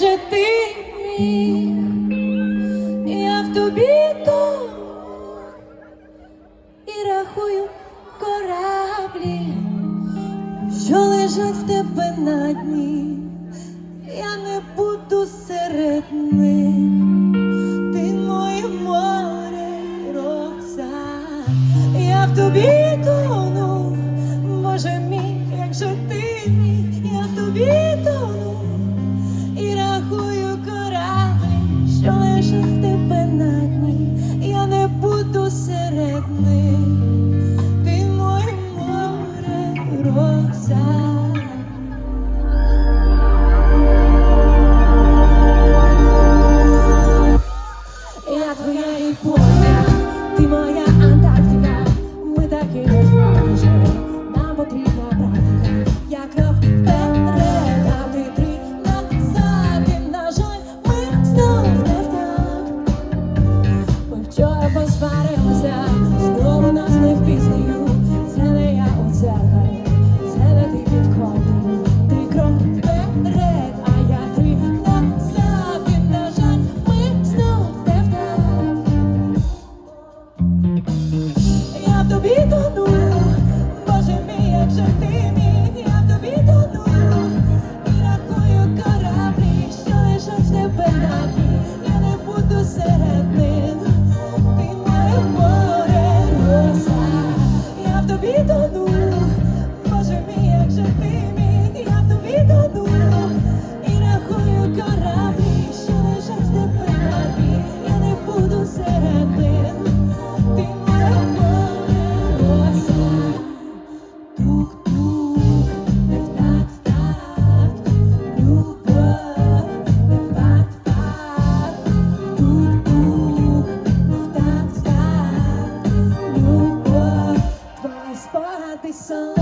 же ти мій, я в тобі то і рахую кораблі, що лежать в тебе на дні, я не буду серед них. Ти моє море роза, я в тобі тону, може мій, як же ти мій, я в тобі тону. flowers. Porra, atenção.